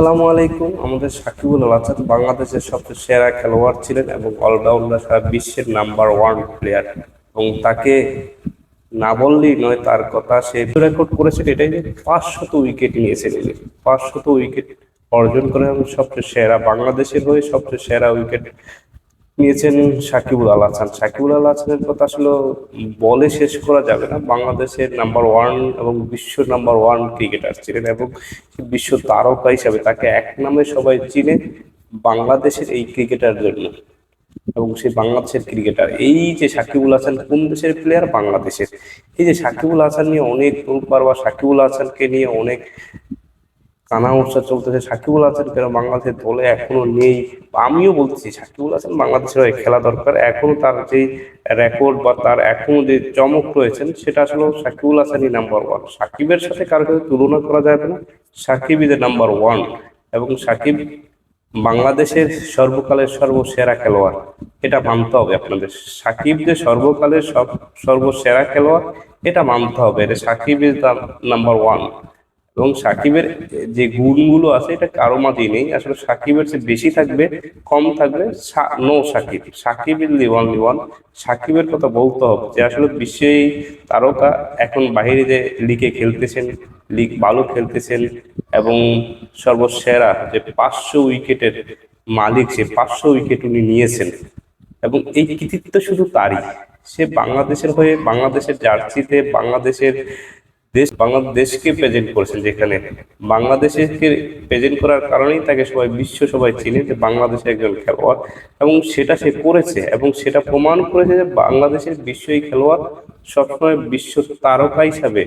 আসসালামু আলাইকুম। আমাদের সাকিবুল হাসান বাংলাদেশের সবচেয়ে সেরা খেলোয়াড় ছিলেন এবং অলরাউন্ডার সারা বিশ্বের নাম্বার ওয়ান প্লেয়ার এবং তাকে না বললেই নয়, তার কথা সে রেকর্ড করেছেন, এটাই যে পাঁচশত উইকেট নিয়েছেন তিনি পাঁচশত উইকেট অর্জন করে এবং সবচেয়ে সেরা বাংলাদেশের হয়ে সবচেয়ে সেরা উইকেট নিয়েছেন সাকিবুল আল হাসান। সাকিবুল আল হাসানের কথা আসলে বলে শেষ করা যাবে না। বাংলাদেশের নাম্বার ওয়ান এবং বিশ্ব নাম্বার ওয়ান ক্রিকেটার ছিলেন এবং বিশ্ব তারকা হিসাবে তাকে এক নামে সবাই চিনে বাংলাদেশের এই ক্রিকেটার জন্য। এবং সেই বাংলাদেশের ক্রিকেটার এই যে সাকিবুল হাসান কোন দেশের প্লেয়ার বাংলাদেশের। এই যে সাকিবুল হাসান নিয়ে অনেক তোলপার বা সাকিবুল হাসানকে নিয়ে অনেক কানা উৎসাহ চলতেছে, সাকিবুল হাসান কেন বাংলাদেশের দলে এখনও নেই? আমিও বলতেছি, সাকিবুল হাসান বাংলাদেশের হয়ে খেলা দরকার। এখনও তার যে রেকর্ড বা তার এখনও যে চমক রয়েছেন, সেটা আসলে সাকিবুল হাসানই নাম্বার ওয়ান সাকিবের সাথে কারোর তুলনা করা যাবে না। সাকিব ইজ নাম্বার ওয়ান এবং সাকিব বাংলাদেশের সর্বকালের সর্বসেরা খেলোয়াড়। এটা মানতে হবে আপনাদের। সাকিব যে সর্বকালের সব সর্বসেরা খেলোয়াড়, এটা মানতে হবে। এটা Shakib is the number one এবং সাকিবের যে গুণগুলো আছে, এটা কারও মাঝেই নেই। আসলে সাকিবের চেয়ে বেশি থাকবে, কম থাকবে no Shakib. Shakib is the only one সাকিবের কথা বলতে হবে যে, আসলে বিশ্বেই তারকা এখন বাইরে যে লিগে খেলতেছেন লিগ ভালো খেলতেছেন এবং সর্বসেরা যে পাঁচশো উইকেটের মালিক সে পাঁচশো উইকেট উনি নিয়েছেন এবং এই কৃতিত্ব শুধু তারই। সে বাংলাদেশের হয়ে বাংলাদেশের জার্সিতে, বাংলাদেশের দেশ বাংলাদেশকে প্রেজেন্ট করেছেন যেখানে বাংলাদেশকে প্রেজেন্ট করার কারণেই তাকে সবাই বিশ্ব সবাই চিনে যে বাংলাদেশের একজন খেলোয়াড় এবং সেটা সে করেছে এবং সেটা প্রমাণ করেছে যে বাংলাদেশের বিশ্বই খেলোয়াড় সবসময় বিশ্ব তারকা হিসাবে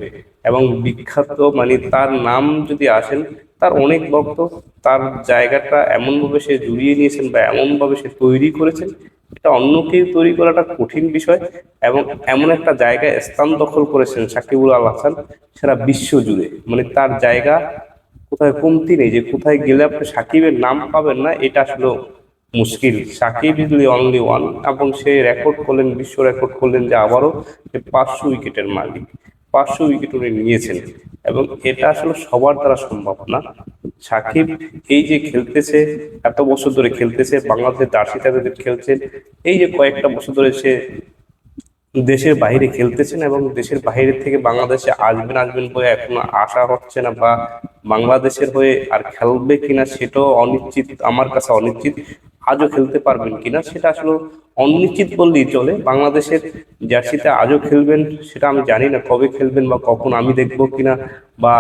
এবং বিখ্যাত মানে তার নাম যদি আসেন, তার অনেক ভক্ত, তার জায়গাটা এমনভাবে সে জুড়িয়ে নিয়েছেন বা এমনভাবে সে তৈরি করেছেন এটা অন্য কেউ তৈরি করাটা কঠিন বিষয় এবং এমন একটা জায়গায় স্থান দখল করেছেন সাকিবুল আল হাসান সারা বিশ্ব জুড়ে। মানে তার জায়গা কোথায় কমতি নেই, যে কোথায় গেলে আপনি সাকিবের নাম পাবেন না, এটা আসলে মুশকিল। Shakib is the only one এবং সে রেকর্ড করলেন, বিশ্ব রেকর্ড করলেন যে আবারও যে পাঁচশো উইকেটের মালিক। পাঁচশো উইকেট উনি নিয়েছেন এবং এটা আসলে সবার দ্বারা সম্ভব না। সাকিব এই যে খেলতেছে, এত বছর ধরে খেলতেছে, বাংলাদেশের জার্সিতে খেলছেন এই যে কয়েকটা বছর ধরে সে দেশের বাইরে খেলতেছেন এবং দেশের বাইরে থেকে বাংলাদেশে আসবেন আসবেন বলে এখনও আশা হচ্ছে না বা বাংলাদেশের হয়ে আর খেলবে কিনা সেটাও অনিশ্চিত, আমার কাছে অনিশ্চিত। আজও খেলতে পারবেন কিনা সেটা আসলে অনিশ্চিত বললেই চলে। বাংলাদেশের জার্সিতে আজও খেলবেন সেটা আমি জানি না কবে খেলবেন বা কখন আমি দেখব কিনা বা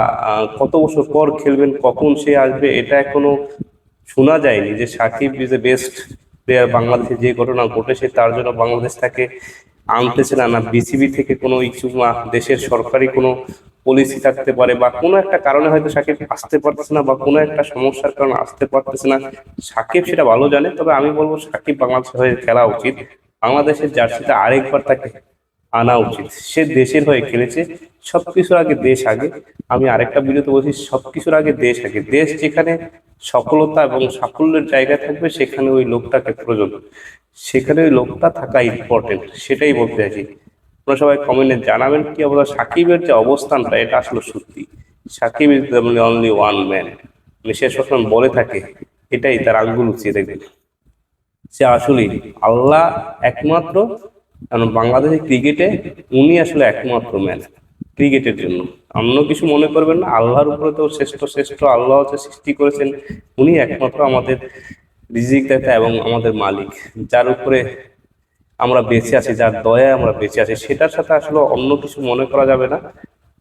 কত বছর পর খেলবেন, কখন সে আসবে, এটা এখনও শোনা যায়নি যে Shakib is a best player বাংলাদেশে যে ঘটনা ঘটেছে তার জন্য বাংলাদেশ তাকে আনতেছে না না বিসিবি থেকে কোনো ইচ্ছুক দেশের সরকারি কোনো পলিসি থাকতে পারে বা কোনো একটা কারণে হয়তো সাকিব আসতে পারতেছে না বা কোনো একটা সমস্যার কারণে আসতে পারতেছে না। সাকিব সেটা ভালো জানে, তবে আমি বলব সাকিব বাংলাদেশের হয়ে খেলা উচিত। বাংলাদেশের জার্সিতে আরেকবার তাকে আনা উচিত। সে দেশের হয়ে খেলেছে সব কিছুর আগে দেশ আগে। আমি আরেকটা ভিডিওতে বলছি সব কিছুর আগে দেশ আগে। দেশ যেখানে সফলতা এবং সাফল্যের জায়গা থাকবে, সেখানে ওই লোকটাকে প্রয়োজন। সেখানে ওই লোকটা থাকা ইম্পর্টেন্ট সেটাই বলতে চাইছি। আপনারা সবাই কমেন্টে জানাবেন কি অবস্থা সাকিবের যে অবস্থানটা, এটা আসলে সত্যি? Shakib is only one man মানে সে সবসময় বলে থাকে, এটাই তার আঙ্গুল উচিয়ে দেখবেন। সে আসলেই আল্লাহ একমাত্র, কারণ বাংলাদেশের ক্রিকেটে উনি আসলে একমাত্র ম্যান ক্রিকেটের জন্য। অন্য কিছু মনে করবেন না, আল্লাহর উপরে তো শ্রেষ্ঠ শ্রেষ্ঠ আল্লাহ হচ্ছে সৃষ্টি করেছেন, উনি একমাত্র আমাদের রিজিক দাতা এবং আমাদের মালিক, যার উপরে আমরা বেঁচে আছি, যার দয়া আমরা বেঁচে আছি, সেটার সাথে আসলে অন্য কিছু মনে করা যাবে না।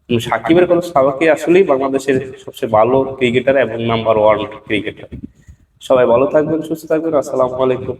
সাকিবের কথা সাবাকে আসলেই বাংলাদেশের সবচেয়ে ভালো ক্রিকেটার এবং নাম্বার ওয়ান ক্রিকেটার সবাই ভালো থাকবেন, সুস্থ থাকবেন, আসসালামু আলাইকুম।